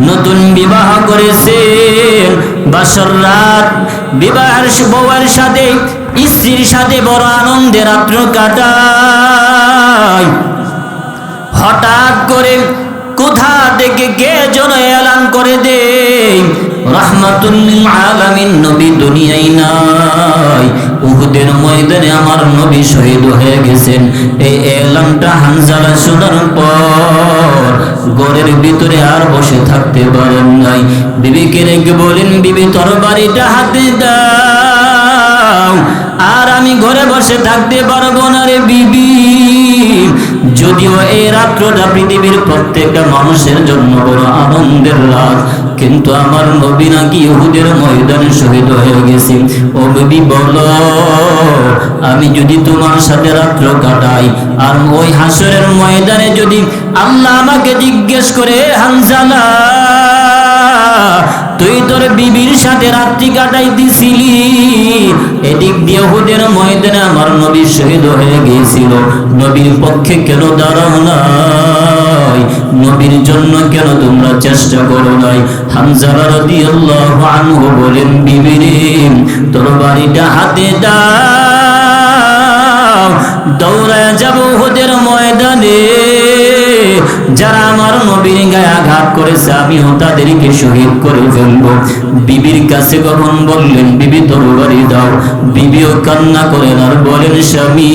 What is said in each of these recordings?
নতুন বিবাহ করেছেন। বাসর রাত বিবাহের বউয়ের সাথে স্ত্রীর সাথে বড় আনন্দে রাত্র কাটায়। হঠাৎ করে কোথা থেকে কে যেন এলান করে দে? রহমাতুল্লিল আলামিন, নবী দুনিয়ায় নাই। উহুদের ময়দানে আমার নবী শহীদ হয়ে গেছেন। এই এলানটা হানজালা শোনার পর ঘরের ভিতরে আর বসে থাকতে পারেন নাই। বিবিকে রেখে বলেন, বিবি, তোর বাড়িটা হাতে আর আমি ঘরে বসে থাকতে পারব না রে বিবি। যদিও এই রাত্রটা পৃথিবীর প্রত্যেকটা মানুষের জন্য বড় আনন্দের রাত, কিন্তু আমার নবী নাকি ইহুদের ময়দানে শহীদ হয়ে গেছে। ও নবী, বল, আমি যদি তোমার সাথে রাত্র কাটাই, আর ওই হাসরের ময়দানে যদি আল্লাহ আমাকে জিজ্ঞেস করে, হানজালা তুই তোর বিবির সাথে রাত্রি কাটাই দিছিলি। এদিক দিয়ে হুদের ময়দানে আমার নবী শহীদ হয়ে গিয়েছিল। নবীর পক্ষে কেন দাঁড়াও নাই? নবীর জন্য কেন তোমরা চেষ্টা করো নাই? হামজালা রাদিয়াল্লাহু আনহু বলেন বিবিরে তোর বাড়িটা হাতে দাও। দৌড়ায় যাব হুদের ময়দানে। যারা আমার নবীর গায়ে আঘাত করেছে, আমিও তাদেরকে শহীদ করে ফেলব। বিবির কাছে কখন বললেন, বিবি তরবারি দাও বিবিও কান্না করেন আর বলেন, স্বামী,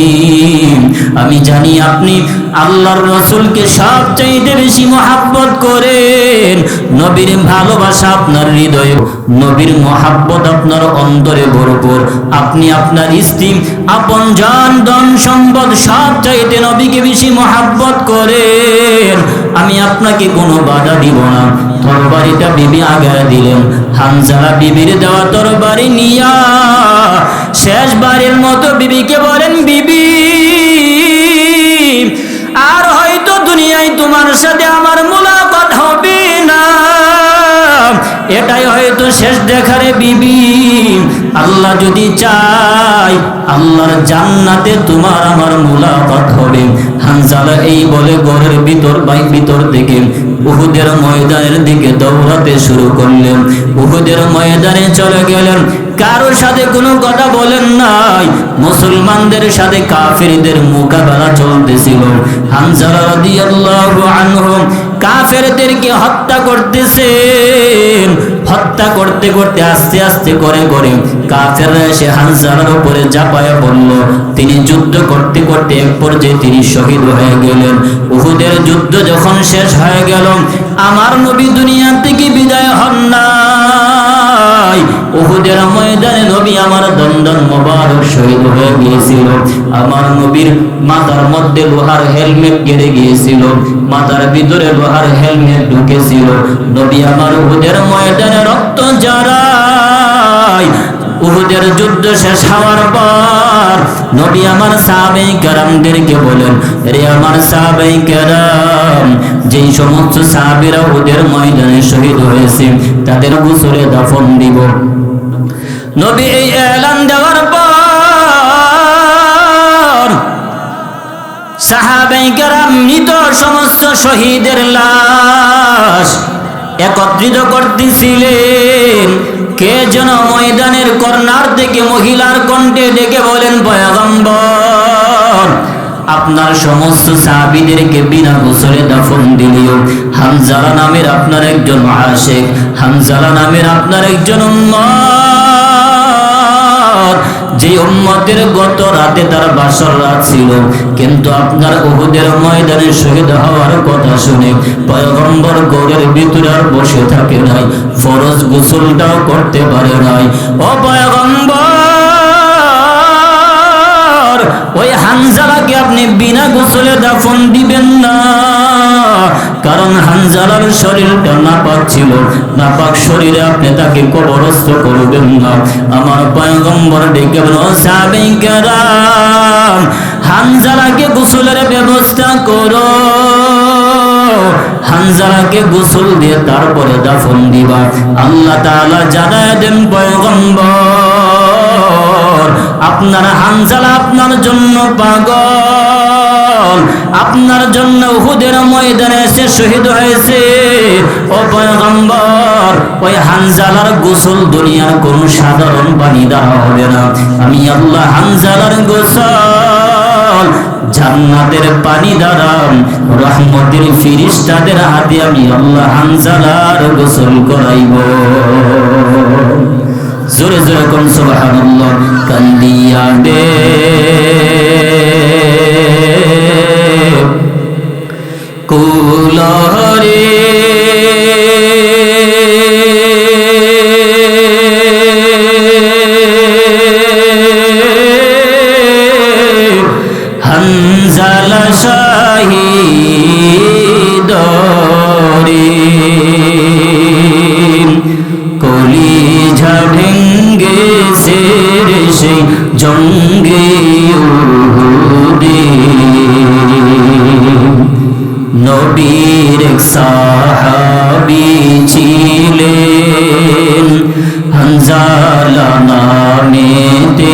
আমি জানি আপনি আল্লাহর রসুলকে সবচাইতে বেশি মহাব্বত করেন। নবীর ভালোবাসা আপনার হৃদয়ে, নবীর মহাব্বত আপনার অন্তরে ভরপুর। আপনি আপনার স্ত্রী, আপন জন, ধন সম্পদ সব চাইতে নবীকে বেশি মহাব্বত করেন। আপনাকে কোনো বাধা দিব না। তরবারিটা বিবি আগায় দিলেন। হানজালা বিবির দেওয়া তরবারি নিয়া শেষবারের মতো বিবিকে বলেন, বিবি, আর হয়তো দুনিয়ায় তোমার সাথে আমার মোলাকাত হবে না। এটাই হয়তো শেষ দেখারে বিবি। আল্লাহ যদি চায়, আল্লাহর জান্নাতে তোমার আমার মোলাকাত হবে। হানজালা এই বলে ঘরের ভিতর বাই ভিতর থেকে উহুদের ময়দানের দিকে দৌড়াতে শুরু করলেন। উহুদের ময়দানে চলে গেলেন। কারোর সাথে কোনো কথা বলেন নাই। মুসলমানদের সাথে কাফেরদের মোকাবেলা চলতেছিল। হানজালা রাদিয়াল্লাহু আনহু কাফেরদেরকে হত্যা করতেছেন। হত্যা করতে করতে আস্তে আস্তে করে করে কাফেররা এসে হানসারার উপরে চাপায়া পড়ল। তিনি যুদ্ধ করতে করতে এক পর্যায়ে তিনি শহীদ হয়ে গেলেন। উহুদের যুদ্ধ যখন শেষ হয়ে গেল, আমার নবী দুনিয়া থেকে বিদায় হন নাই উহুদের ময়দানে নবী আমার দন্দন মোবারক শহীদ হয়ে গিয়েছিল। আমার নবীর মাথার মধ্যে লোহার হেলমেট গেড়ে গিয়েছিল। মাথার ভিতরে লোহার হেলমেট ঢুকেছিল। নবী আমার উহুদের ময়দানে রক্ত জড়ায় উহুদের যুদ্ধ শেষ হওয়ার পর নবী আমার সাহাবাই কেরামদেরকে বলেন, রে আমার সাহাবাই কেরাম, যেই সমস্ত সাহাবিরা উহুদের ময়দানে শহীদ হয়েছে, তাদের গোসলে দাফন দিব। নবী এই এলান দেওয়ার পর সাহাবাই কেরাম মৃত সমস্ত শহীদের লাশ একত্রিত করতেছিলেন। কে যেন ময়দানের কর্নার থেকে মহিলার কণ্ঠে ডেকে বলেন পয়াগম্ব আপনার সমস্ত সাহাবিদেরকে বিনা গোসলে দাফন দিলিও। হামজালা নামের আপনার একজন আশেখ, হামজালা নামের আপনার একজন উম্মত। যে উম্মতের গত রাতে তার বাসর রাত ছিল, কিন্তু আপনার উহুদের ময়দানে শহীদ হওয়ার কথা শুনে পয়গম্বর গৌরের ভিতরে আর বসে থাকে নাই, ফরজ গোসলটাও করতে পারে নাই। ও পয়গম্বর! হানজালাকে আপনি বিনা গোসলে দাফন দিবেন না। কারণ হানজালার শরীরটা নাপাক ছিল। নাপাক শরীরে আপনি তাকে কবরস্থ করবেন না। আমার পয়গম্বর ডেকে বলো সাহাবাই কেরাম, হানজালাকে গোসলের ব্যবস্থা করো। হানজালাকে গোসল দিয়ে তারপরে দাফন দিবা। আল্লাহ তাআলা জানায় দেন পয়গম্বর। আপনার হানজালা আপনার জন্য পাগল। আপনার জন্য উহুদের ময়দানে এসে শহীদ হয়েছে। ও পয়গম্বর, ওই হানজালার গোসল দুনিয়ার কোন সাধারণ পানি দেওয়া হবে না। আমি আল্লাহ হানজালার গোসল জান্নাতের পানি দ্বারা, রহমতের ফিরিস্তাদের হাতে আমি আল্লাহ হানজালার গোসল করাইব। জোরে জোরে কোন সুবহানাল্লাহ কান্দিয়া দে। কুলহরে সাহাবি ছিলেন। হানজালা নামেতে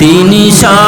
তিনি শাহিদ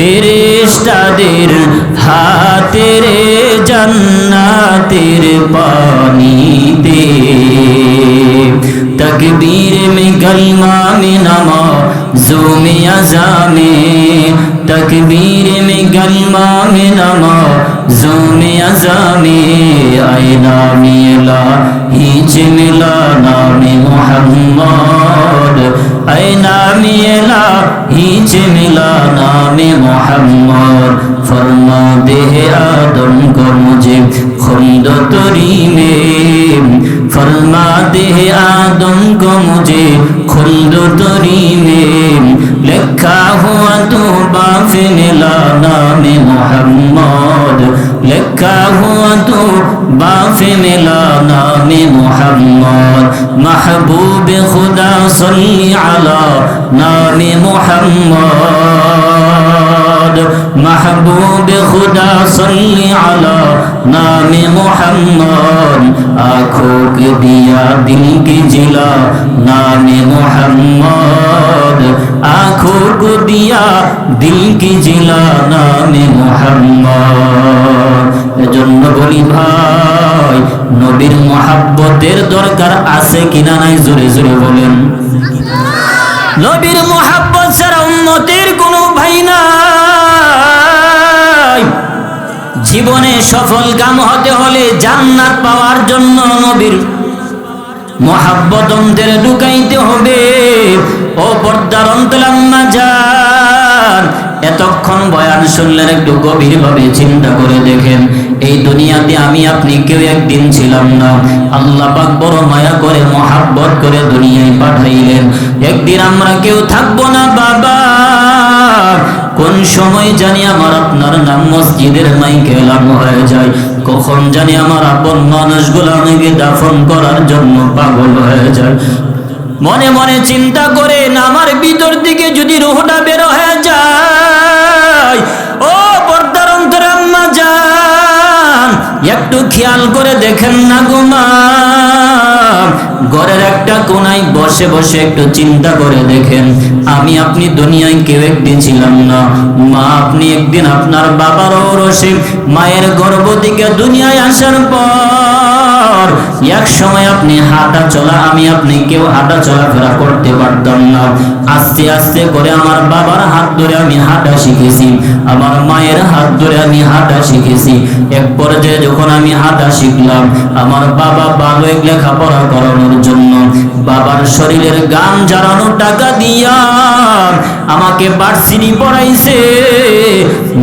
ফেরেশতাদের হাতে রে জান্নাতের পানিতে। তকবীর মে গলমা মে নামা, জুমে আজামে তকবীর মে গলমা মে নামা, জুমে আজামে আয়না মিলা হিচ মিলা নামে মোহাম্মদ। اے نام الہی چملا نام محمد فرما دے آدم کو مجھے خمد تری میں فرما دے آدم کو مجھے خمد تری میں لکھا ہوا تو بافن لا نام محمد لکھا ہوا تو মাহফিল নামে মোহাম্মদ, মাহবুব খুদা সল্লি আলা নামে মোহাম্মদ, মাহবুব খুদা সল্লি আলা নামে মোহাম্মদ আঁখো কে দিয়া দিল কি জিলা নামে মোহাম্মদ আঁখো কো দিয়া দিল কি জিলা নামে মোহাম্মদ। এজন্য বলি ভাই নবীর মহাব্বতের দরকার আছে কিনা নাই? জোরে জোরে বলেন। নবীর মহাব্বত ছাড়া উন্নতির কোনো ভাই নাই। জীবনে সফল কাম হতে হলে জান্নাত পাওয়ার জন্য নবীর মহাব্বত অন্তরে ঢুকাইতে হবে। ও পর্দার অন্তলাম্মা যান এতক্ষণ বয়ান শুনলেন একটু গভীর ভাবে চিন্তা করে দেখেন, এই দুনিয়াতে আমি আপনি কেউ একদিন ছিলাম না। আল্লাহ পাক বড় মায়া করে, মহাব্বত করে দুনিয়ায় পাঠাইলেন। একদিন আমরা কেউ থাকব না, বাবা। কোন সময় জানি আমার আপনার নাম মসজিদের মাইকে এলাম হয়ে যায়। কখন জানি আমার আপন মানুষগুলো আমাকে দাফন করার জন্য পাগল হয়ে যায়। মনে মনে চিন্তা করেন আমার ভিতর দিকে যদি রোহটা বের হয়ে যায়, ও পর্দার অন্তরে আম্মা যান, একটু খেয়াল করে দেখেন না গুমা ঘরের একটা কোনায় বসে বসে একটু চিন্তা করে দেখেন, আমি আপনি দুনিয়ায় কেউ একদিন ছিলাম না। মা, আপনি একদিন আপনার বাবার ওরসে মায়ের গর্ভ থেকে দুনিয়ায় আসার পর এক সময় আপনি হাঁটা চলা, আমি আপনি কেউ হাঁটা চলাফেরা করতে পারতাম না। আস্তে আস্তে করে আমার বাবার হাত ধরে আমি হাঁটা শিখেছি। আমার মায়ের হাত ধরে আমি হাঁটা শিখেছি। এক পর্যায়ে যখন আমি হাঁটা শিখলাম, আমার বাবা ভালো এক লেখাপড়া করানোর জন্য বাবার শরীরের গান জ্বালানোর টাকা দিয়া আমাকে বার্সিনি পড়াইছে।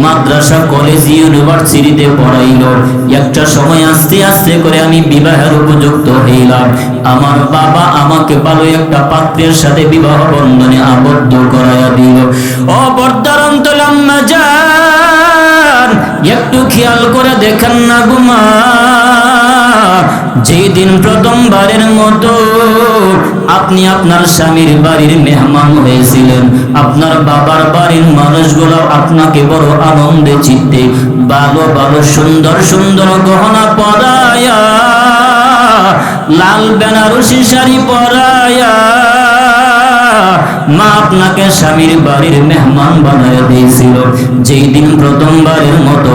মাদ্রাসা কলেজ ইউনিভার্সিটিতে পড়াইলো। একটা সময় আস্তে আস্তে করে আমি বিবাহের উপযুক্ত হইলাম। আমার বাবা আমাকে ভালো একটা পাত্রের সাথে বিবাহ বন্ধনে আবদ্ধ করাইয়া দিল। একটু খেয়াল করে দেখেন না গুমা যেই দিন প্রথমবারের মতো আপনি আপনার স্বামীর বাড়ির মেহমান হয়েছিলেন, আপনার বাবার বাড়ির মানুষগুলো আপনাকে বড় আনন্দে চিত্তে ভালো ভালো, সুন্দর সুন্দর গহনা পরায়া লাল বেনারসি শাড়ি পরায়া মা আপনাকে স্বামীর বাড়ির মেহমান বানায় দিয়েছিল। যেই দিন প্রথমবারের মতো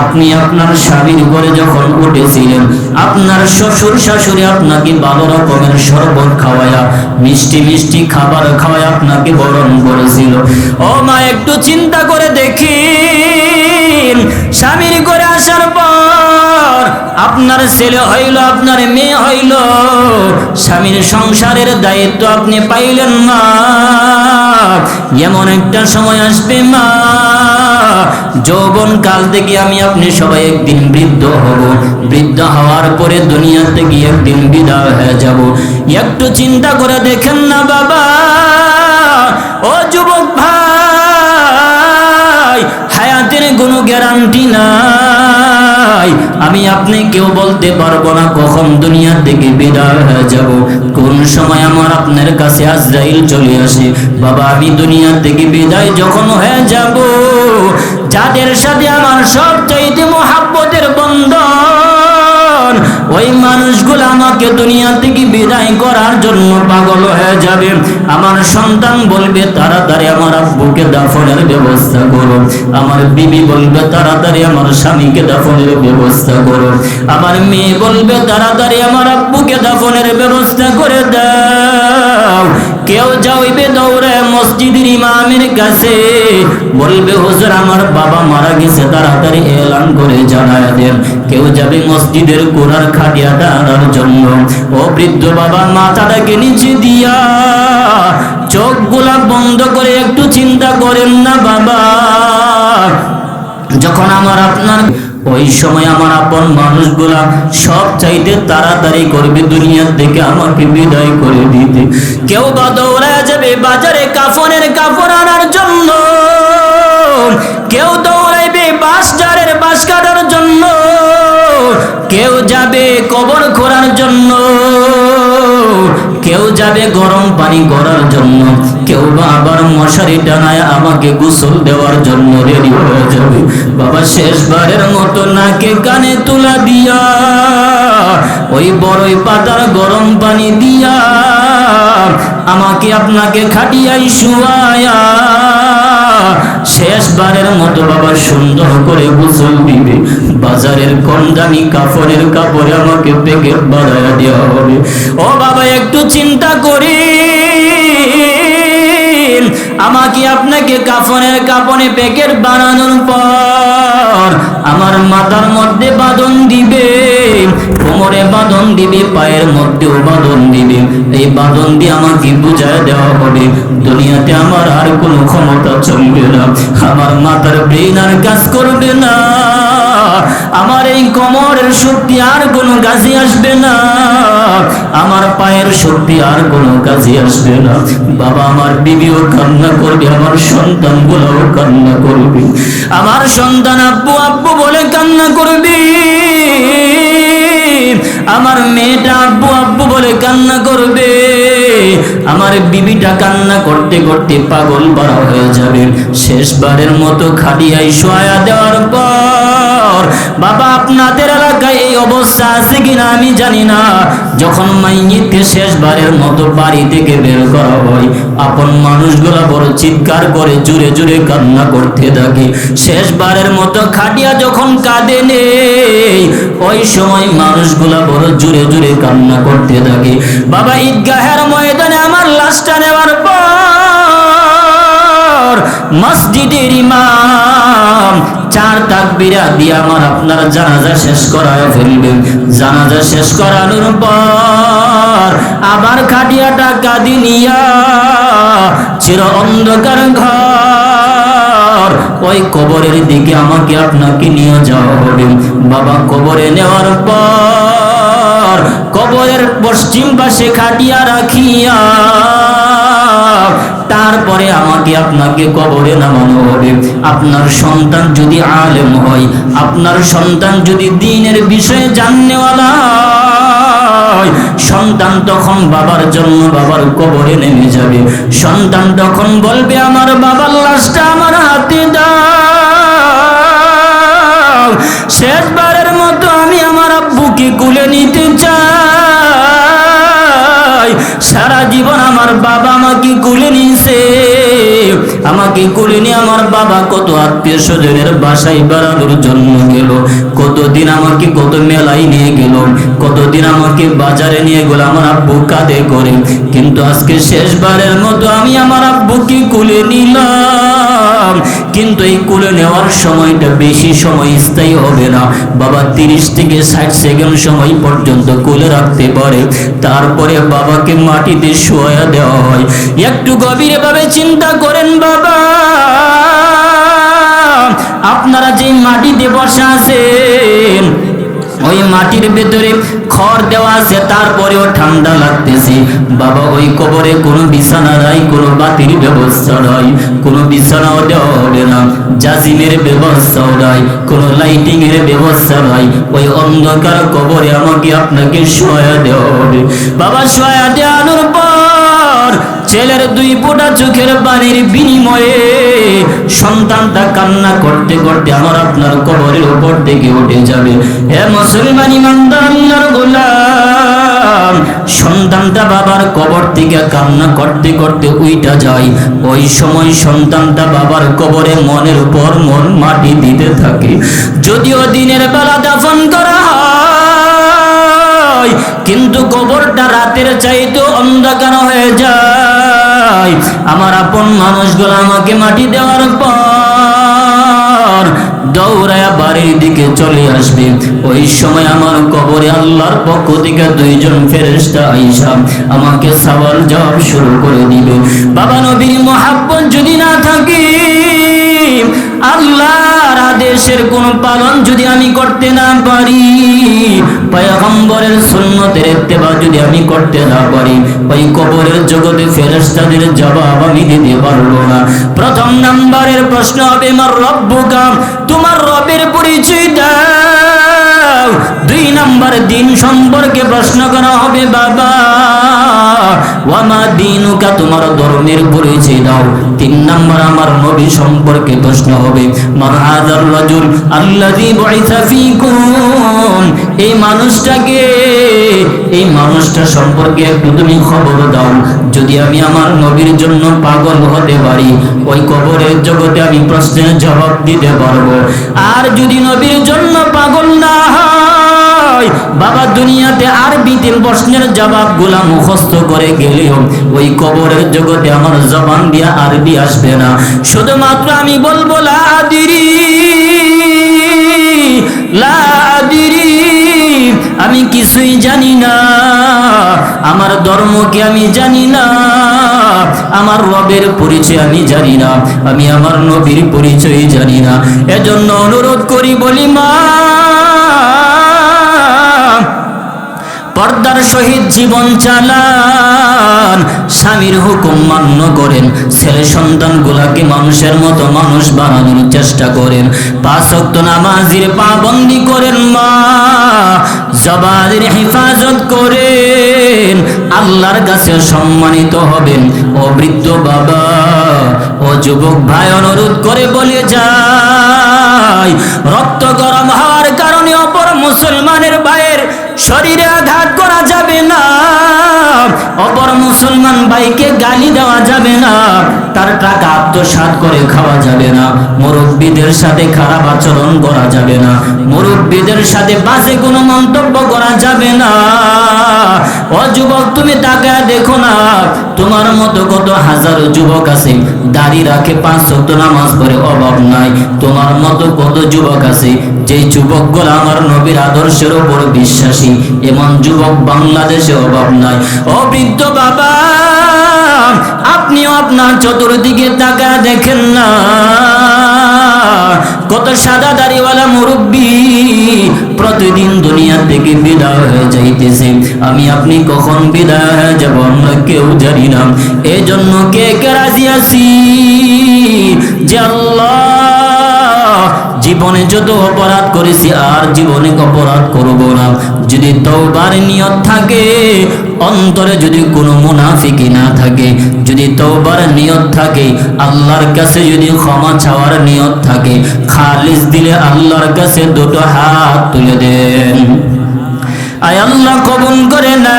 আপনি আপনার স্বামীর ঘরে যখন উঠেছিলেন, আপনার শ্বশুর শাশুড়ি আপনাকে ভালো রকমের শরবত খাওয়ায়া মিষ্টি মিষ্টি খাবার খাওয়ায় আপনাকে বরণ করেছিল। ও মা, একটু চিন্তা করে দেখি। আপনার ছেলে হইল, আপনার মেয়ে হইল। স্বামীর সংসারের দায়িত্ব আপনি পাইলেন না এমন একটা সময় আসবে মা। যৌবন কাল থেকে আমি আপনি সবাই একদিন বৃদ্ধ হব। বৃদ্ধ হওয়ার পরে দুনিয়া থেকে একদিন বিদায় হয়ে যাব। একটু চিন্তা করে দেখেন না বাবা। ও যুবক ভাই, হায়াতের কোনো গ্যারান্টি নাই। আমি আপনি কেউ বলতে পারব না কখন দুনিয়া থেকে বিদায় হয়ে যাব। কোন সময় আমার আপনার কাছে আজরাইল চলে আসে। বাবা, আমি দুনিয়া থেকে বিদায় যখন হয়ে যাব, যাদের সাথে আমার সবচাইতে মহাব্বতের বন্ধন ওই মানুষগুলো আমাকে দুনিয়া থেকে বিদায় করার জন্য পাগল হয়ে যাবে। আমার সন্তান বলবে, তাড়াতাড়ি আমার আব্বুকে দাফনের ব্যবস্থা করো। আমার বিবি বলবে, তাড়াতাড়ি আমার স্বামীকে দাফনের ব্যবস্থা করো। আমার মেয়ে বলবে, তাড়াতাড়ি আমার আব্বুকে দাফনের ব্যবস্থা করে দাও। কেউ যাইবে দৌড়ে মসজিদের ইমামের কাছে, বলবে, হুজুর, আমার বাবা মারা গেছে, তাড়াতাড়ি এলান করে জানায় দেন। কেউ যাবে মসজিদের কোরআন খাটিয়াটা আনার জন্য। ও বৃদ্ধ বাবা, মাথাটাকে নিচে দিয়া চোখগুলা বন্ধ করে একটু চিন্তা করেন না বাবা। যখন আমার আপনার ওই সময় আমার আপন মানুষগুলা সব চাইতে তাড়াতাড়ি করবে দুনিয়ার থেকে আমাকে বিদায় করে দিতে। কেউ বা দৌড়া যাবে বাজারে কাফনের কাপড় আনার জন্য। কেউ দৌড়াইবে বাস জারের বাস কাটার জন্য। কেউ যাবে কবর খোঁড়ার জন্য। কেউ যাবে গরম পানি করার জন্য। কেউ বা আবার মশারি টানায় আমাকে গোসল দেওয়ার জন্য রেডি হয়ে যাবে। বাবা শেষবারের মতো নাকে কানে তুলা দিয়া, ওই বড়ই পাতার গরম পানি দিয়া আমাকে আপনাকে খাটিয়াই শুয়ায়া, শেষবারের মতো বাবা সুন্দর করে গোসল দিবে। বাজারের কম কাপড়ের কাপড়ে আমাকে প্যাকেট বাড়াইয়া দেওয়া হবে। ও বাবা, একটু চিন্তা করি। আমাকে আপনাকে কাফনের কাপনে প্যাকেট বানানোর পর আমার মাথার মধ্যে বাঁধন দিবে, কোমরে বাঁধন দিবে, পায়ের মধ্যেও বাঁধন দিবে। এই বাঁধন দিয়ে আমাকে বুঝায় দেওয়া হবে, দুনিয়াতে আমার আর কোনো ক্ষমতা চলবে না। আমার মাথার ব্রেন আর কাজ করবে না। আমার এই কোমরের শক্তি আর কোনো কাজে আসবে না। আমার পায়ের শক্তি আর কোনো কাজে আসবে না। বাবা আমার বিবিও কান্না করবে, আমার সন্তান গুলোও কান্না করবে। আমার সন্তান আব্বু আব্বু বলে কান্না করবে। আমার মেয়েটা আব্বু আব্বু বলে কান্না করবে। আমার বিবিটা কান্না করতে করতে পাগল পারা হয়ে যাবে। শেষবারের মতো খাটিয়াই শোয়া দেওয়ার পর, বাবা, আপনাদের এলাকায় এই অবস্থা আছে কিনা আমি জানি না। যখন মাইনিতে শেষবারের মতো বাড়ি থেকে বের করা হয়, আপন মানুষগুলা বড় চিৎকার করে জুড়ে জুড়ে কান্না করতে থাকে। শেষবারের মতো খাটিয়া যখন কাঁদে নেই ওই সময় মানুষগুলা বড় জুড়ে জুড়ে কান্না করতে থাকে। বাবা, ঈদগাহের ময়দানে আমার লাশটা নেওয়ার পর মসজিদের ইমাম চার তাকবিরা দিয়ে আমার আপনার জানাজা শেষ করায় ফেলবেন জানাজা শেষ করানোর পর আবার খাটিয়াটা কাঁদি নিয়া চির অন্ধকার ঘর ওই কবরের দিকে আমাকে আপনাকে নিয়ে যাওয়া হবে। বাবা, কবরে নেওয়ার পর কবরের পশ্চিম পাশে খাটিয়া রাখিয়া, তারপরে আমাকে আপনাকে কবরে নামানো হবে। আপনার সন্তান যদি আলেম হয়, আপনার সন্তান যদি দিনের বিষয়ে জাননেওয়ালা সন্তান তখন বাবার জন্য বাবার কবরে নেমে যাবে। সন্তান তখন বলবে, আমার বাবার লাশটা আমার হাতে দাও। শেষবারের মতো আমি আমার আব্বুকে কুলে নিতে চাই। বাবা আমাকে কুলে নিছে? আমাকে কুলে নিয়ে আমার বাবা কত আত্মীয় স্বজনের বাসায় বেড়ানোর জন্য গেল। কতদিন আমাকে কত মেলায় নিয়ে গেল। কতদিন আমাকে বাজারে নিয়ে গেল আমার আব্বু কাঁধে করে। কিন্তু আজকে শেষবারের মতো আমি আমার আব্বুকে কুলে নিলাম। কিন্তু এই কুলে নেওয়ার সময়টা বেশি সময় স্থায়ী হবে না। বাবা তিরিশ থেকে ষাট সেকেন্ড সময় পর্যন্ত কুলে রাখতে পারে। তারপরে বাবাকে মাটিতে শোয়া দেওয়া হয়। একটু গভীরে ভাবে চিন্তা করেন আপনারা যে মাটিতে বসা আছেন, ওই মাটির ভেতরে খড় দেওয়া আছে, তারপরেও ঠান্ডা লাগতেছে। বাবা, ওই কবরে কোনো বিছানা নাই, কোনো বাতির ব্যবস্থা নাই, কোনো বিছানাও দেওয়া হবে না, জাজিমের ব্যবস্থাও নাই, কোনো লাইটিং এর ব্যবস্থা নাই। ওই অন্ধকার কবরে আমাকে আপনাকে সহায় দেওয়া হবে। বাবা সহায় দেওয়ানোর পর ছেলের দুই ফোঁটা চোখের পানির বিনিময়ে সন্তানটা কান্না করতে করতে আমার আপনার কবরের উপর থেকে উঠে যাবে। হে মুসলমান ইমানদার, আল্লাহর গোলাম, সন্তানটা বাবার কবর থেকে কান্না করতে করতে উইটা যায়। ওই সময় সন্তানটা বাবার কবরে মনের উপর মন মাটি দিতে থাকে। যদিও দিনের বেলা দাফন করা হয়, কিন্তু কবরটা রাতের চাইতে আমার আপন মানুষগুলো আমাকে মাটি দেওয়ার পর দৌড়ায়া বাড়ির দিকে চলে আসবে। ওই সময় আমার কবরে আল্লাহর পক্ষ থেকে দুইজন ফেরেস্তা আইসা আমাকে সওয়াল জবাব শুরু করে দিবে। বাবা নবীর মহাব্বত যদি না থাকে আল্লাহর আদেশের কোন পালন যদি আমি করতে না পারি সুন্নতের যদি আমি করতে না পারি, ওই কবরের জগতে জবাব আমি দিতে পারব না। প্রথম নাম্বারের প্রশ্ন হবে আমার রব্বুকা? তোমার রবের পরিচয় দুই নাম্বার দিন সম্পর্কে প্রশ্ন করা হবে, বাবা ওয়ামা দিনুকা, তোমার ধর্মের পরিচয় দাও। তিন নাম্বার, আমার নবী সম্পর্কে প্রশ্ন হবে, মান হাদার রাজুল আল্লাযী এই মানুষটাকে, এই মানুষটা সম্পর্কে একটু তুমি খবর দাও। যদি আমি আমার নবীর জন্য পাগল হতে পারি, ওই কবরের জগতে আমি প্রশ্নের জবাব দিতে পারব। আর যদি নবীর জন্য পাগল না হয় বাবা দুনিয়াতে আরবিতে প্রশ্নের জবাব মুখস্থ করে গেলেও ওই কবরের জগতে আমার জবান দিয়া আরবি আসবে না। শুধুমাত্র আমি বলব লাদিরি লাদিরি আমি কিছুই জানি না। আমার ধর্মকে আমি জানি না। আমার রবের পরিচয় আমি জানি না। আমি আমার নবীর পরিচয় জানি না। এজন্য অনুরোধ করি, বলি মা পর্দার সহিত জীবন চালান। স্বামীর হুকুম মান্য করেন। ছেলে সন্তান গুলাকে মানুষের মতো মানুষ বানানোর চেষ্টা করেন। পাঁচ অক্ত নামাজির পাবন্দি করেন মা। জবানের হেফাজত করেন। আল্লাহর কাছে সম্মানিত হবেন। ও বাবা। যুবক ভাই অনুরোধ করে বলে যায় রক্ত গরম হওয়ার কারণে অপর মুসলমানের ভাইয়ের শরীরে আঘাত করা যাবে না। অপর মুসলমান ভাইকে গালি দেওয়া যাবে না। তার টাকা আত্মসাৎ করে খাওয়া যাবে না। মুরব্বীদের সাথে খারাপ আচরণ করা যাবে না। মুরব্বীদের সাথে বাজে কোনো মন্তব্য করা যাবে না। ও যুবক, তুমি টাকা দেখো না। তোমার মতো কত হাজারো যুবক আছে। দাড়ি রাখে পাঁচ শত নামাজ পড়ে অভাব নাই। তোমার মতো কত যুবক আছে। যে যুবকগুলো আমার নবীর আদর্শের উপর বিশ্বাসী, এমন যুবক বাংলাদেশে অভাব নাই। ও বৃদ্ধ বাবা, আপনিও আপনার চতুর্দিকে টাকা দেখেন না। কত সাদা দাড়িওয়ালা মুরব্বী প্রতিদিন দুনিয়া থেকে বিদায় হয়ে যাইতেছে। আমি আপনি কখন বিদায় হয়ে যাব আমরা কেউ জানি না। এই জন্য কে কে রাজি আছি? যে আল্লাহ জীবনে যত অপরাধ করেছি আর জীবনে অপরাধ করব না। যদি তওবার নিয়ত থাকে, অন্তরে যদি কোনো মুনাফিকি না থাকে, যদি তওবার নিয়ত থাকে, আল্লাহর কাছে যদি ক্ষমা চাওয়ার নিয়ত থাকে, খালিস দিলে আল্লাহর কাছে দুটো হাত তুলে দেন। আয় আল্লাহ, কবুল করে না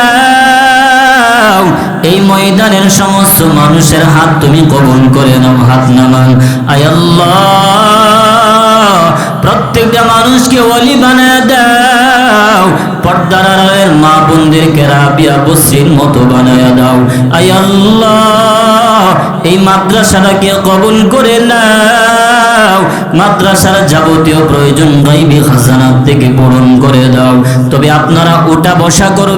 এই ময়দানের সমস্ত মানুষের হাত তুমি কবুল করে নাও, হাত নামান। আয় আল্লাহ। প্রত্যেকটা মানুষকে ওলি বানায় দাও। পর্দার আড়ালের মা বোনদেরকে রাবিয়া বসরির মতো বানায় দাও। আয় আল্লাহ, এই মাদ্রাসাটাকে কবুল করে নাও। মাদ্রাসার যাবতীয় প্রয়োজন গাইবি খাজানার থেকে পূরণ করে দাও। তবে আপনারা ওটা বসা করবে